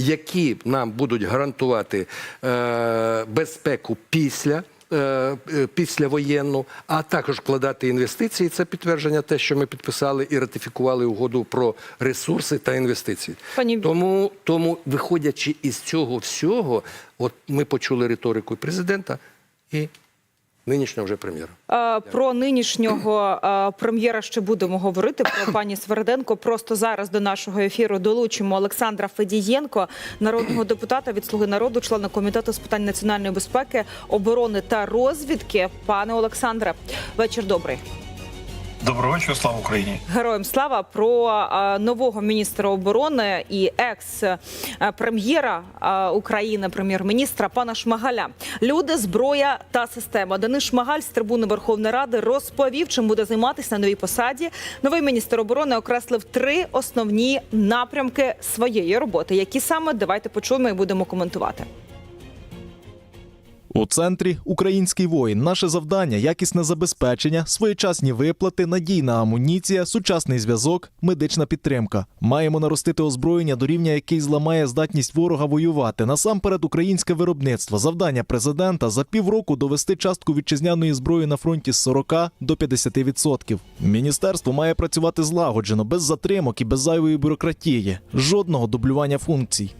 які нам будуть гарантувати е, безпеку після. е, е, Післявоєнну, а також вкладати інвестиції. Це підтвердження те, що ми підписали і ратифікували угоду про ресурси та інвестиції. Пані- Тому, тому, виходячи із цього всього, от ми почули риторику президента і нинішнього вже прем'єра. Е, Про нинішнього е, прем'єра ще будемо говорити про пані Сверденко. Просто зараз до нашого ефіру долучимо Олександра Федієнко, народного депутата від Слуги народу, члена комітету з питань національної безпеки, оборони та розвідки. Пане Олександре, вечір добрий. Доброго вечора, слава Україні. Героям слава про нового міністра оборони і екс-прем'єра е, України, прем'єр-міністра пана Шмагаля. Люди, зброя та система. Денис Шмагаль з трибуни Верховної Ради розповів, чим буде займатися на новій посаді. Новий міністр оборони окреслив три основні напрямки своєї роботи. Які саме давайте почуємо і будемо коментувати. У центрі український воїн. Наше завдання якісне забезпечення, своєчасні виплати, надійна амуніція, сучасний зв'язок, медична підтримка. Маємо наростити озброєння до рівня, який зламає здатність ворога воювати. Насамперед, українське виробництво. Завдання президента за півроку довести частку вітчизняної зброї на фронті з 40 до 50%. Міністерство має працювати злагоджено, без затримок і без зайвої бюрократії, жодного дублювання функцій.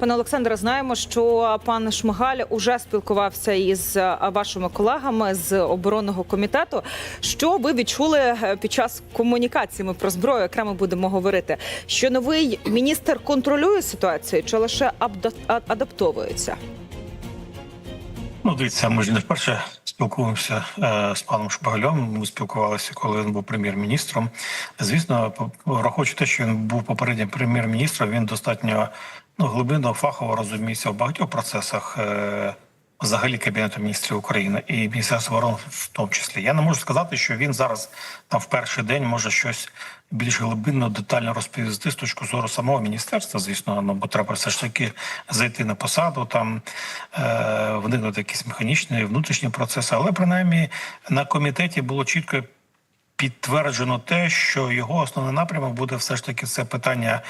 Пане Олександре, знаємо, що пан Шмигаль уже спілкувався із е, вашими колегами з оборонного комітету. Що ви відчули е, під час комунікації? Ми про зброю окремо будемо говорити. Що новий міністр контролює ситуацію чи лише адаптовується? Ну, дивіться, ми ж не вперше спілкуємося е, з паном Шпагальом. Ми спілкувалися, коли він був прем'єр-міністром. Звісно, враховуючи те, що він був попереднім прем'єр-міністром, він достатньо ну, глибинно, фахово розуміється в багатьох процесах. Е, Взагалі Кабінету міністрів України і Міністерства оборони в тому числі. Я не можу сказати, що він зараз там в перший день може щось більш глибинно, детально розповісти з точки зору самого міністерства. Звісно, ну бо треба все ж таки зайти на посаду, там е, вникнути якісь механічні внутрішні процеси. Але принаймні на комітеті було чітко підтверджено те, що його основний напрямок буде все ж таки це питання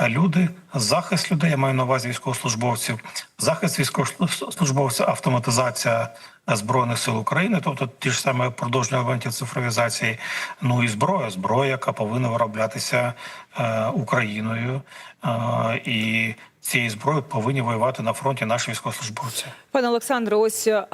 е, люди, захист людей. Я маю на увазі військовослужбовців, захист військовослужбовців, автоматизація збройних сил України, тобто ті ж саме продовження елементів цифровізації. Ну і зброя, зброя, яка повинна вироблятися е, Україною, е, і цією зброєю повинні воювати на фронті наші військовослужбовці. Пане Олександре, ось е,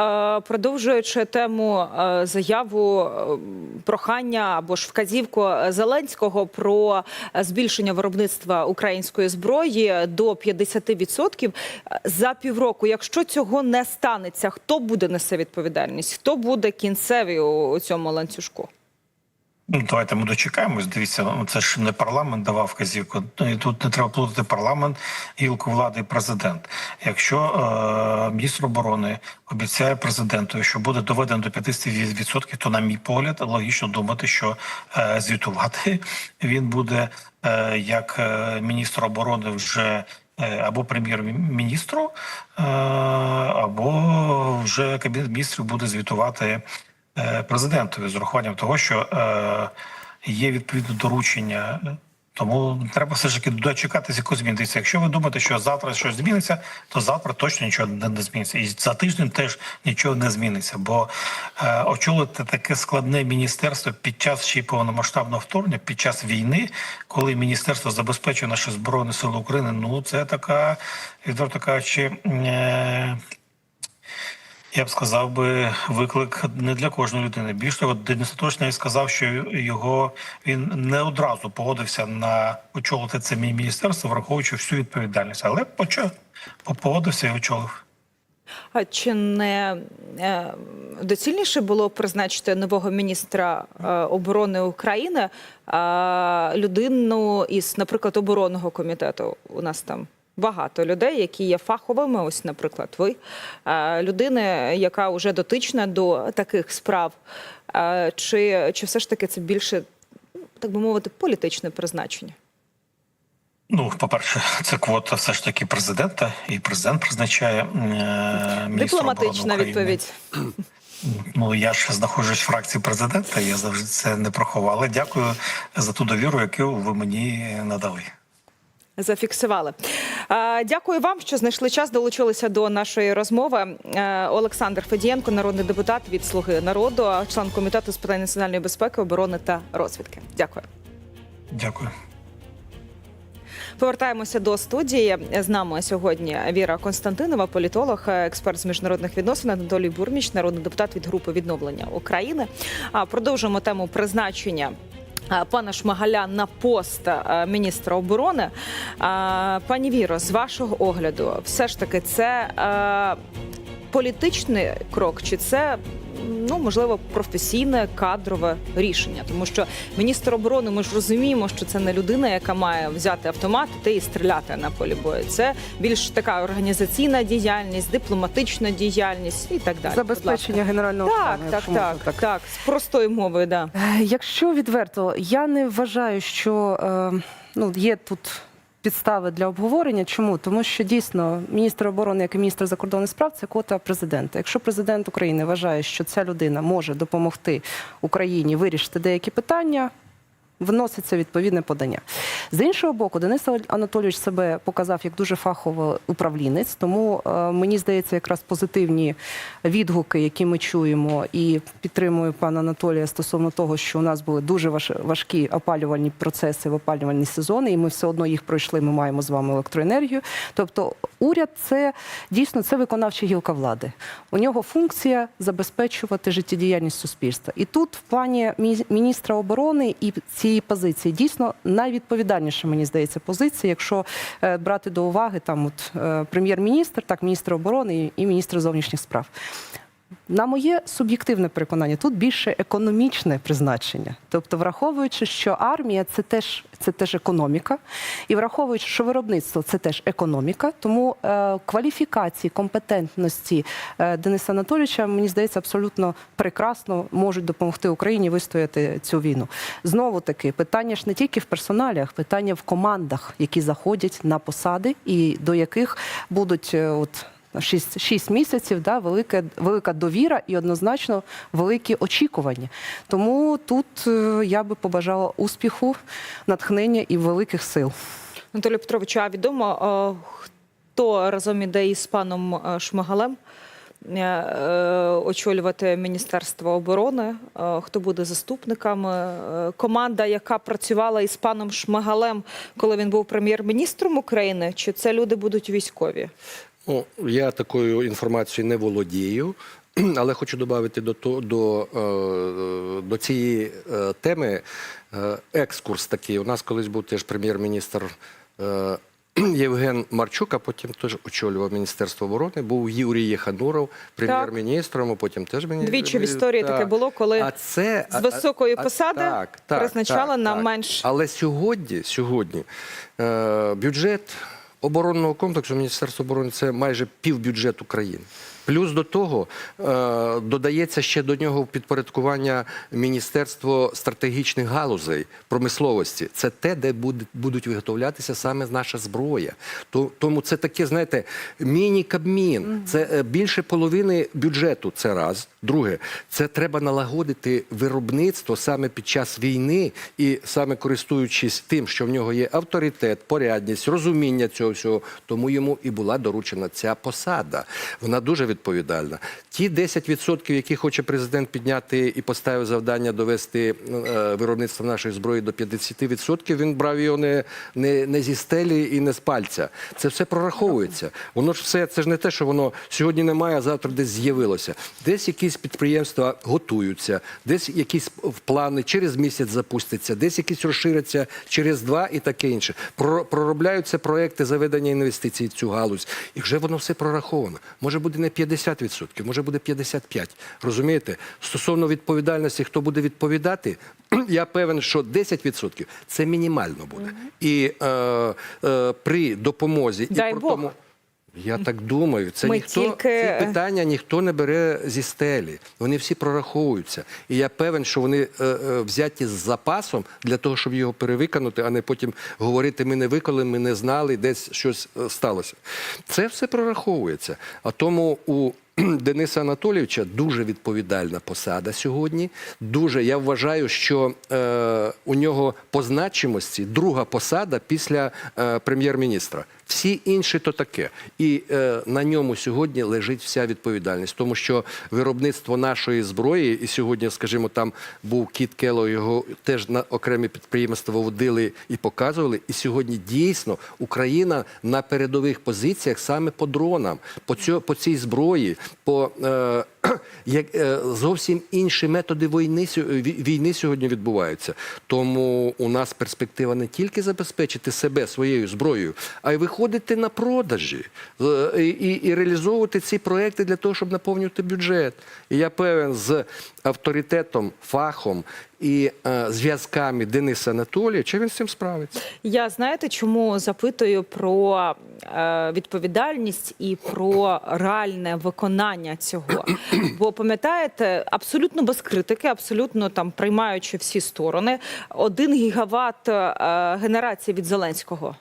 продовжуючи тему е, заяву е, прохання або ж вказівку Зеленського про збільшення виробництва української зброї до 50% е, за півроку. Якщо цього не станеться, хто буде несе відповідальність? Хто буде кінцевий у цьому ланцюжку? Ну, давайте ми дочекаємось. Дивіться, ну, це ж не парламент давав вказівку. Ну, тут не треба плутати парламент, гілку влади і президент. Якщо е, міністр оборони обіцяє президенту, що буде доведено до 50%, то, на мій погляд, логічно думати, що е, звітувати він буде е, як е, міністр оборони вже. е, Або прем'єр-міністру, е, або вже кабінет міністрів буде звітувати президентові з урахуванням того, що е, є відповідне доручення. Тому треба все ж таки дочекатися якось зміниться. Якщо ви думаєте, що завтра щось зміниться, то завтра точно нічого не, зміниться. І за тиждень теж нічого не зміниться. Бо е, очолити таке складне міністерство під час ще повномасштабного вторгнення, під час війни, коли міністерство забезпечує наші збройні сили України, ну це така відверто кажучи. Е, я б сказав би виклик не для кожної людини. Більше того, Денис Точний сказав, що його він не одразу погодився на очолити це мі- міністерство, враховуючи всю відповідальність, але почав погодився і очолив. А чи не е, доцільніше було призначити нового міністра е, оборони України людину із, наприклад, оборонного комітету? У нас там багато людей, які є фаховими. Ось, наприклад, ви е, людини, яка вже дотична до таких справ. Е, Чи, чи все ж таки це більше, так би мовити, політичне призначення? Ну, по-перше, це квота все ж таки президента, і президент призначає е, міністра Дипломатична відповідь. Ну я ж знаходжусь в фракції президента. Я завжди це не проховав. Але дякую за ту довіру, яку ви мені надали. Зафіксували. Дякую вам, що знайшли час, долучилися до нашої розмови. Е, Олександр Федієнко, народний депутат від Слуги народу, член комітету з питань національної безпеки, оборони та розвідки. Дякую. Дякую. Повертаємося до студії. З нами сьогодні Віра Константинова, політолог, експерт з міжнародних відносин, Анатолій Бурміч, народний депутат від групи відновлення України. А продовжуємо тему призначення. Пана Шмагаля на пост міністра оборони. Пані Віро, з вашого огляду, все ж таки, це політичний крок, чи це ну можливо професійне кадрове рішення? Тому що міністр оборони, ми ж розуміємо, що це не людина, яка має взяти автомат та і стріляти на полі бою. Це більш така організаційна діяльність, дипломатична діяльність і так далі. Забезпечення генерального Так, штабу, так, так, можна так, так, з простою мовою, да. Е, Якщо відверто, я не вважаю, що е, ну, є тут підстави для обговорення. Чому? Тому що дійсно міністр оборони, як і міністр закордонних справ, це кота президента. Якщо президент України вважає, що ця людина може допомогти Україні вирішити деякі питання. Вноситься відповідне подання. З іншого боку, Денис Анатолійович себе показав як дуже фаховий управлінець, тому е, мені здається, якраз позитивні відгуки, які ми чуємо, і підтримую пана Анатолія стосовно того, що у нас були дуже важкі опалювальні процеси в опалювальні сезони, і ми все одно їх пройшли. Ми маємо з вами електроенергію. Тобто, уряд це дійсно це виконавча гілка влади. У нього функція забезпечувати життєдіяльність суспільства. І тут, в плані міністра оборони і цієї позиції, дійсно найвідповідальніша, мені здається, позиція, якщо е, брати до уваги там от е, прем'єр-міністр, так міністр оборони і, і міністр зовнішніх справ. На моє суб'єктивне переконання, тут більше економічне призначення. Тобто, враховуючи, що армія це теж це теж економіка, і враховуючи, що виробництво це теж економіка, тому е, кваліфікації, компетентності е, Дениса Анатолійовича, мені здається, абсолютно прекрасно можуть допомогти Україні вистояти цю війну. Знову таки, питання ж не тільки в персоналіях, питання в командах, які заходять на посади, і до яких будуть е, от. 6, 6 місяців, да, велика, велика довіра і однозначно великі очікування. Тому тут е, я би побажала успіху, натхнення і великих сил. Анатолію Петровичу, а відомо, е, хто разом іде із паном е, Шмигалем очолювати Міністерство оборони, хто буде заступниками? Команда, яка працювала із паном Шмигалем, коли він був прем'єр-міністром України, чи це люди будуть військові? Ну, я такою інформацією не володію, але хочу додати до, до, е, до цієї е, теми е, екскурс такий. У нас колись був теж прем'єр-міністр. Євген Марчук, а потім теж очолював Міністерство оборони. Був Юрій Єхануров прем'єр-міністром, а потім теж міністр. Двічі в історії таке було, коли а це, з високої посади так призначали на так. менш- Але сьогодні, сьогодні бюджет оборонного комплексу Міністерства оборони це майже півбюджету країни. Плюс до того е, додається ще до нього підпорядкування Міністерство стратегічних галузей промисловості. Це те, де будуть виготовлятися саме наша зброя. Тому це таке, знаєте, міні-кабмін. Це е, більше половини бюджету. Це раз. Друге, це треба налагодити виробництво саме під час війни і саме користуючись тим, що в нього є авторитет, порядність, розуміння цього всього. Тому йому і була доручена ця посада. Вона дуже відповідальна. Ті 10%, які хоче президент підняти і поставив завдання довести е, виробництво нашої зброї до 50%, він брав його не, не, не зі стелі і не з пальця. Це все прораховується. Воно ж все, це ж не те, що воно сьогодні немає, а завтра десь з'явилося. Десь якісь підприємства готуються, десь якісь плани через місяць запустяться, десь якісь розширяться через два і таке інше. Проробляються проекти заведення інвестицій в цю галузь, і вже воно все прораховано. Може буде не 50%, може буде 55%. Розумієте? Стосовно відповідальності, хто буде відповідати, я певен, що 10% це мінімально буде. І е, е, при допомозі Дай і при Бог. тому. Я так думаю, це Ми ніхто тільки- ці питання ніхто не бере зі стелі. Вони всі прораховуються. І я певен, що вони е, е, взяті з запасом для того, щоб його перевиконати, а не потім говорити: ми не виконали, ми не знали, десь щось е, сталося. Це все прораховується. А тому у Дениса Анатолійовича дуже відповідальна посада сьогодні. Дуже я вважаю, що е, у нього по значимості друга посада після е, прем'єр-міністра. Всі інші то таке. І е, на ньому сьогодні лежить вся відповідальність, тому що виробництво нашої зброї, і сьогодні, скажімо, там був Кіт Кело, його теж на окремі підприємства водили і показували. І сьогодні дійсно Україна на передових позиціях саме по дронам, по цьо, по цій зброї, по е, як е, зовсім інші методи війни війни сьогодні відбуваються. Тому у нас перспектива не тільки забезпечити себе своєю зброєю, а й виходити на продажі е, і, і, і реалізовувати ці проекти для того, щоб наповнювати бюджет. І я певен з авторитетом, фахом і е, зв'язками Дениса Анатолійовича він з цим справиться. Я знаєте, чому запитую про е, відповідальність і про реальне виконання цього? Бо пам'ятаєте, абсолютно без критики, абсолютно там приймаючи всі сторони, один гігават е, генерації від Зеленського.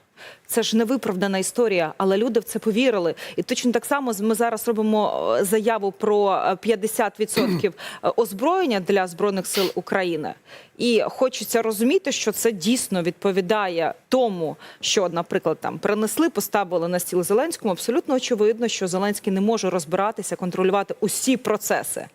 Це ж невиправдана історія, але люди в це повірили. І точно так само ми зараз робимо е, заяву про е, 50% озброєння для збройних сил України. І хочеться розуміти, що це дійсно відповідає тому, що, наприклад, там принесли, поставили на стіл Зеленському. Абсолютно очевидно, що Зеленський не може розбиратися, контролювати усі процеси.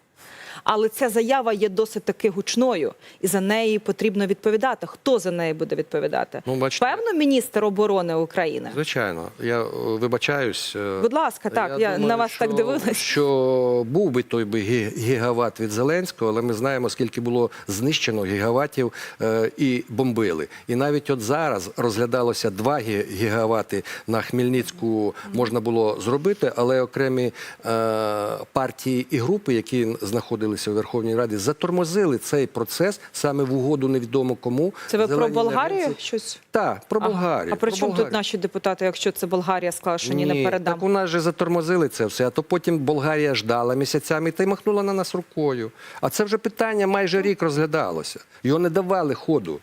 Але ця заява є досить таки гучною, і за неї потрібно відповідати. Хто за неї буде відповідати? Ну, бачите. Певно, міністр оборони України. Звичайно, я е, вибачаюсь. е, Будь ласка, так я, на вас так дивилась. Що був би той би гі- гігават від Зеленського, але ми знаємо, скільки було знищено гігаватів е, і бомбили. І навіть от зараз розглядалося 2 гі- гігавати на Хмельницьку можна було зробити, але окремі е, партії і групи, які знаходилися у Верховній Раді, затормозили цей процес саме в угоду невідомо кому. Це ви про Болгарію щось? Так, про. Болгарію. А при про чому тут наші депутати, якщо це Болгарія сказала, що ні, не передам? Так у нас же затормозили це все, а то потім Болгарія ждала місяцями та й махнула на нас рукою. А це вже питання майже рік розглядалося. Його не давали ходу.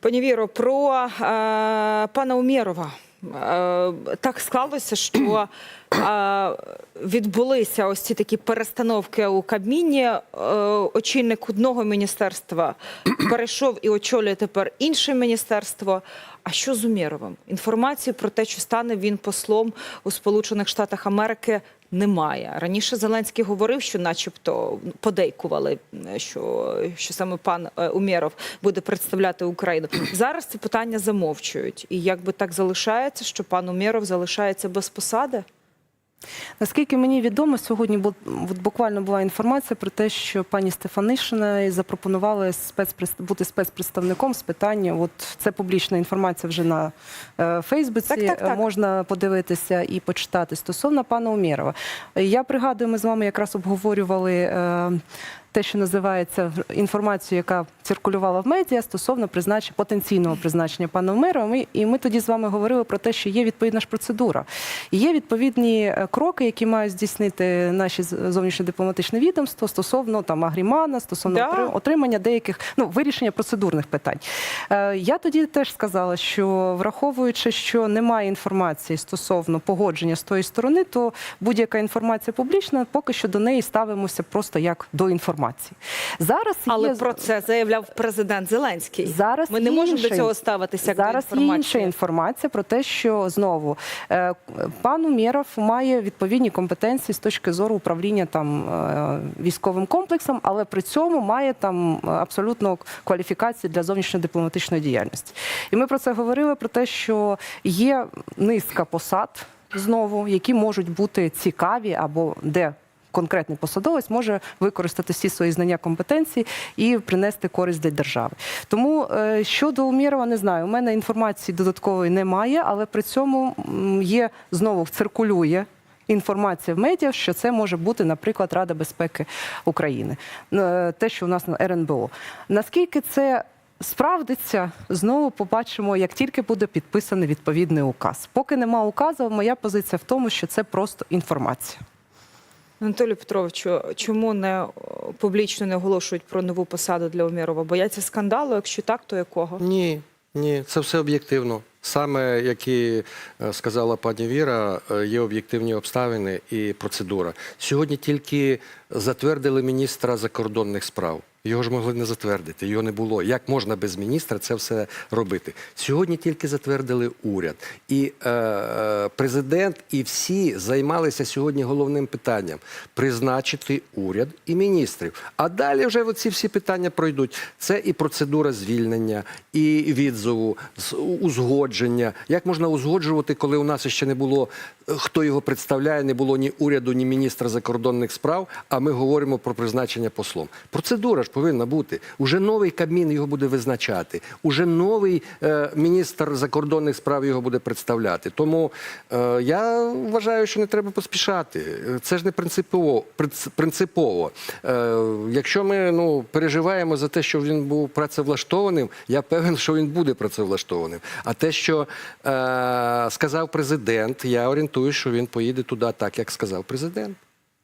Пані Віро, про е, пана Умєрова. Е, так склалося, що е, відбулися ось ці такі перестановки у Кабміні. Е, очільник одного міністерства перейшов і очолює тепер інше міністерство. А що з Умєровим? Інформації про те, що стане він послом у Сполучених Штатах Америки, немає. Раніше Зеленський говорив, що, начебто, подейкували, що, що саме пан е, Умєров буде представляти Україну. Зараз це питання замовчують. І якби так залишається, що пан Умєров залишається без посади. Наскільки мені відомо, сьогодні буквально була інформація про те, що пані Стефанишина запропонували бути спецпредставником з питання. От це публічна інформація вже на е, Фейсбуці. Так, так, так. Можна подивитися і почитати стосовно пана Умєрова. Я пригадую, ми з вами якраз обговорювали. Е, те, що називається інформацію, яка циркулювала в медіа стосовно призначення потенційного призначення пана Умєрова. Ми і ми тоді з вами говорили про те, що є відповідна ж процедура. І є відповідні е, кроки, які мають здійснити наші зовнішньодипломатичне відомство стосовно там агрімана, стосовно Да. отримання деяких ну вирішення процедурних питань. Е, я тоді теж сказала, що враховуючи, що немає інформації стосовно погодження з тої сторони, то будь-яка інформація публічна, поки що до неї ставимося просто як до інформації. Зараз Але є про це заявляв президент Зеленський. Зараз Ми не можемо інша до цього ставитися як Зараз до є інша інформація про те, що знову е, пан Умєров має відповідні компетенції з точки зору управління там е, військовим комплексом, але при цьому має там е, абсолютно кваліфікації для зовнішньодипломатичної діяльності. І ми про це говорили про те, що є низка посад знову, які можуть бути цікаві або де. Конкретний посадовець може використати всі свої знання компетенції і принести користь для держави. Тому е, щодо Умєрова, не знаю. У мене інформації додаткової немає, але при цьому є знову циркулює. Інформація в медіа, що це може бути, наприклад, Рада безпеки України, Е, те, що у нас на РНБО. Наскільки це справдиться, знову побачимо, як тільки буде підписаний відповідний указ. Поки нема указу, моя позиція в тому, що це просто інформація. Анатолій Петровичу, чому не публічно не оголошують про нову посаду для Умірова? Бояться скандалу? Якщо так, то якого? Ні, ні, це все об'єктивно. Саме як і е, сказала пані Віра, е, є об'єктивні обставини і процедура. Сьогодні тільки затвердили міністра закордонних справ. Його ж могли не затвердити, його не було. Як можна без міністра це все робити? Сьогодні тільки затвердили уряд, і е, е, президент і всі займалися сьогодні головним питанням призначити уряд і міністрів. А далі вже ці всі питання пройдуть. Це і процедура звільнення, і відзову, узгодження. Як можна узгоджувати, коли у нас ще не було е, хто його представляє, не було ні уряду, ні міністра закордонних справ. А ми говоримо про призначення послом. Процедура ж повинна бути. Уже новий Кабмін його буде визначати. Уже новий е, міністр закордонних справ його буде представляти. Тому е, я вважаю, що не треба поспішати. Це ж не принципово. принципово. Е, якщо ми ну, переживаємо за те, що він був працевлаштованим, я певен, що він буде працевлаштованим. А те, що е, сказав президент, я орієнтуюсь, що він поїде туди так, як сказав президент.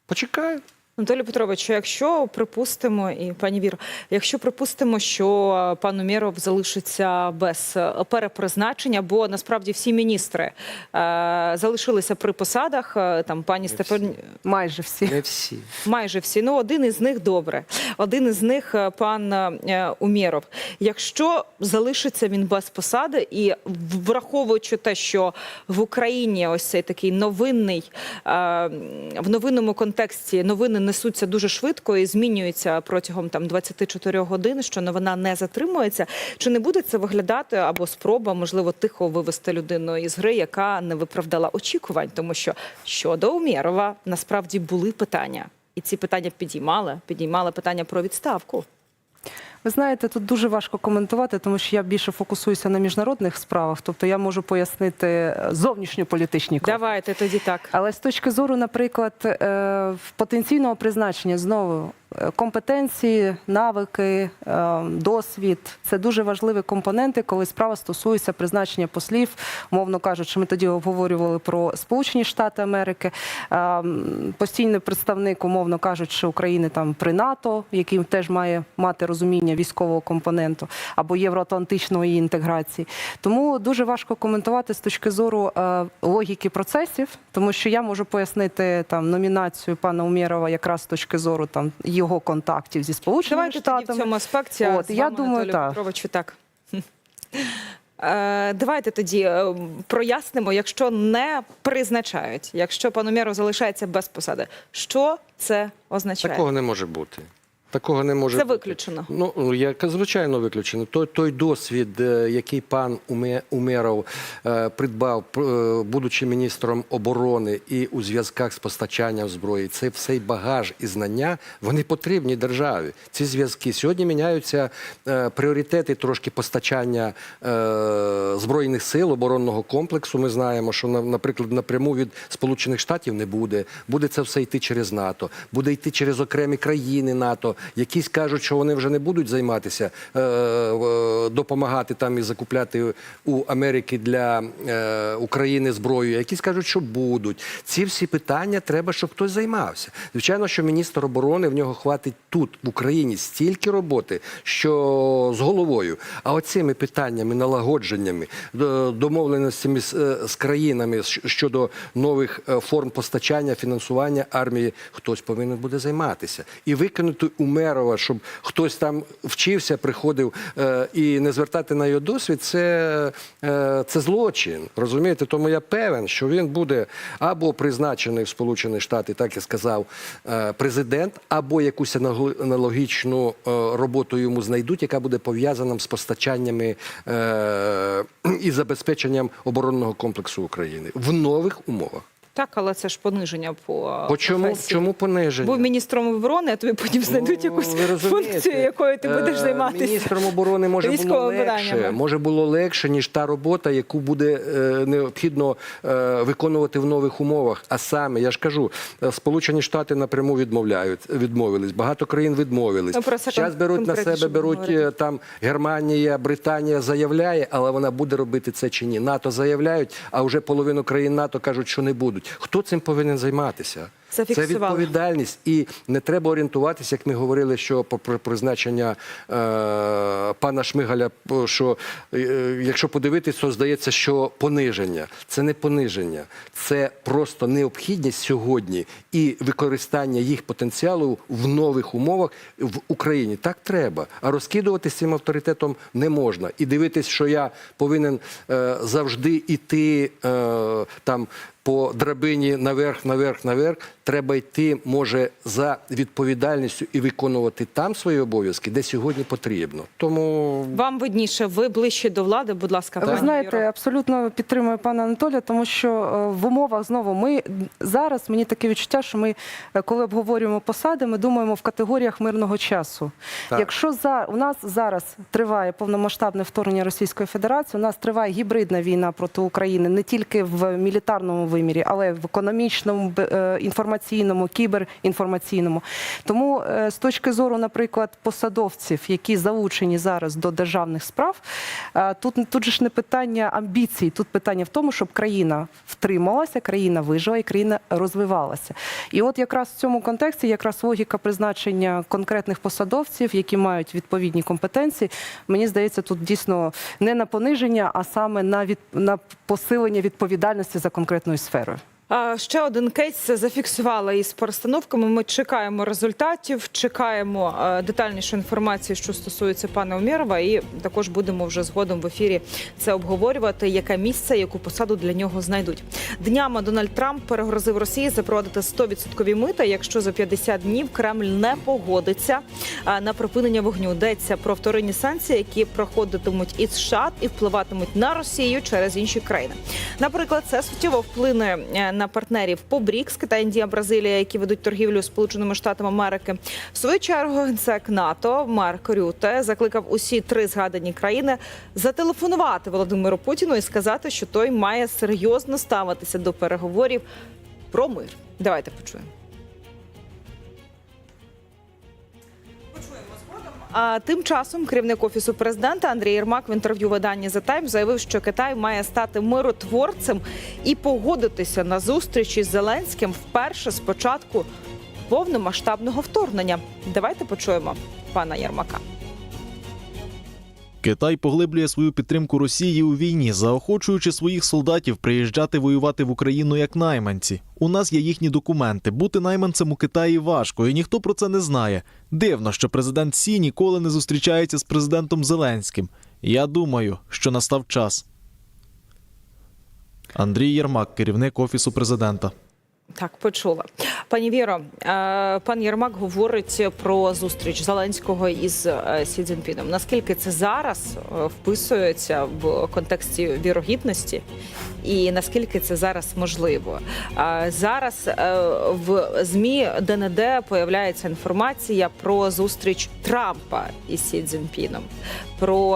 Почекаю. Анатолій Петрович, якщо припустимо, і пані Віро, якщо припустимо, що пан Умєров залишиться без е, перепризначення, бо насправді всі міністри е, залишилися при посадах, е, там пані Стефан Майже всі. Не всі. майже всі. Ну, один із них добре. Один із них е, пан е, Умєров. Якщо залишиться він без посади, і враховуючи те, що в Україні ось цей такий новинний е, в новинному контексті новини несуться дуже швидко і змінюються протягом там 24 годин, що новина не затримується. Чи не буде це виглядати або спроба, можливо, тихо вивести людину із гри, яка не виправдала очікувань, тому що щодо Умєрова насправді були питання. І ці питання підіймали, підіймали питання про відставку. Ви знаєте, тут дуже важко коментувати, тому що я більше фокусуюся на міжнародних справах, тобто я можу пояснити зовнішньополітичні кроки. Давайте тоді так. Але з точки зору, наприклад, е, потенційного призначення знову е, компетенції, навики, е, досвід це дуже важливі компоненти, коли справа стосується призначення послів. Мовно кажучи, ми тоді обговорювали про Сполучені Штати Америки. Е, Постійний представник, умовно кажучи, України там при НАТО, який теж має мати розуміння військового компоненту або євроатлантичної інтеграції. Тому дуже важко коментувати з точки зору е, логіки процесів, тому що я можу пояснити там номінацію пана Умєрова якраз з точки зору там його контактів зі сполученими Давайте тоді в цьому аспекті. От, з я думаю, Анатолію так. Петровичу, так. Е, Давайте тоді е, прояснимо, якщо не призначають, якщо пан Умєров залишається без посади, що це означає? Такого не може бути. Такого не може Це бути. виключено. Ну як звичайно виключено. Той той досвід, е, який пан Уме- Умеров е, придбав, пр- е, будучи міністром оборони і у зв'язках з постачанням зброї, це цей багаж і знання вони потрібні державі. Ці зв'язки сьогодні міняються пріоритети трошки постачання збройних сил оборонного комплексу. Ми знаємо, що на- наприклад напряму від Сполучених Штатів не буде. Буде це все йти через НАТО, буде йти через окремі країни НАТО. Якісь кажуть, що вони вже не будуть займатися е, допомагати там і закупляти у Америки для е, України зброю. Якісь кажуть, що будуть. Ці всі питання треба, щоб хтось займався. Звичайно, що міністр оборони в нього хватить тут, в Україні, стільки роботи, що з головою. А оцими питаннями, налагодженнями, домовленостями з, е, країнами щодо нових форм постачання, фінансування армії, хтось повинен буде займатися. І викинути Умерова, щоб хтось там вчився, приходив е, і не звертати на його досвід, це, е, це злочин. Розумієте? Тому я певен, що він буде або призначений в Сполучені Штати, так і сказав е, президент, або якусь аналогічну роботу йому знайдуть, яка буде пов'язана з постачаннями і забезпеченням оборонного комплексу України в нових умовах. Так, але це ж пониження по По чому, професії. чому пониження? Був міністром оборони, а тобі потім знайдуть Ну, якусь функцію, якою ти будеш е, займатися. Міністром оборони може було легше, може було легше, ніж та робота, яку буде е, необхідно е, виконувати в нових умовах. А саме, я ж кажу, Сполучені Штати напряму відмовляють, відмовились, багато країн відмовились. Ну, Зараз беруть на себе, беруть говорити. там Германія, Британія заявляє, але вона буде робити це чи ні. НАТО заявляють, а вже половину країн НАТО кажуть, що не будуть. Хто цим повинен займатися? Це відповідальність, і не треба орієнтуватися, як ми говорили, що при- призначення е, пана Шмигаля, що е, якщо подивитись, то здається, що пониження. Це не пониження, це просто необхідність сьогодні і використання їх потенціалу в нових умовах в Україні. Так треба. А розкидуватися цим авторитетом не можна. І дивитись, що я повинен е, завжди іти е, там по драбині наверх, наверх, наверх. Треба йти, може, за відповідальністю і виконувати там свої обов'язки, де сьогодні потрібно. Тому Вам видніше, ви ближче до влади, будь ласка, Ви знаєте, абсолютно підтримую пана Анатолія, тому що е, в умовах знову ми зараз мені таке відчуття, що ми, е, коли обговорюємо посади, ми думаємо в категоріях мирного часу. Так. Якщо за у нас зараз триває повномасштабне вторгнення Російської Федерації, у нас триває гібридна війна проти України не тільки в мілітарному вимірі, але й в економічному, е, інформаційному, кіберінформаційному. Тому е, з точки зору, наприклад, посадовців, які залучені зараз до державних справ, е, тут тут ж не питання амбіцій, тут питання в тому, щоб країна втрималася, країна вижила і країна розвивалася. І от якраз в цьому контексті якраз логіка призначення конкретних посадовців, які мають відповідні компетенції, мені здається, тут дійсно не на пониження, а саме на від на посилення відповідальності за конкретною сферою. Ще один кейс зафіксувала із перестановками. Ми чекаємо результатів, чекаємо е, детальнішу інформацію, що стосується пана Умєрова, і також будемо вже згодом в ефірі це обговорювати, яке місце, яку посаду для нього знайдуть. Днями Дональд Трамп перегрозив Росії запровадити 100% мита, якщо за 50 днів Кремль не погодиться е, на припинення вогню. Йдеться про вторинні санкції, які проходитимуть із США і впливатимуть на Росію через інші країни. Наприклад, це суттєво вплине е, на партнерів по БРІКС, Китай, Індія, Бразилія, які ведуть торгівлю Сполученими Штатами Америки. В свою чергу генсек НАТО Марк Рюте закликав усі три згадані країни зателефонувати Володимиру Путіну і сказати, що той має серйозно ставитися до переговорів про мир. Давайте почуємо. А тим часом керівник офісу президента Андрій Єрмак в інтерв'ю виданні The Times заявив, що Китай має стати миротворцем і погодитися на зустрічі з Зеленським вперше з початку повномасштабного вторгнення. Давайте почуємо пана Єрмака. Китай поглиблює свою підтримку Росії у війні, заохочуючи своїх солдатів приїжджати воювати в Україну як найманці. У нас є їхні документи. Бути найманцем у Китаї важко, і ніхто про це не знає. Дивно, що президент Сі ніколи не зустрічається з президентом Зеленським. Я думаю, що настав час. Андрій Єрмак, керівник офісу президента. Так, почула. Пані Віро, е, пан Єрмак говорить про зустріч Зеленського із е, Сі Цзіньпіном. Наскільки це зараз е, вписується в контексті вірогідності, і наскільки це зараз можливо? Зараз в змі де-не-де появляється інформація про зустріч Трампа із Сі Цзіньпіном, про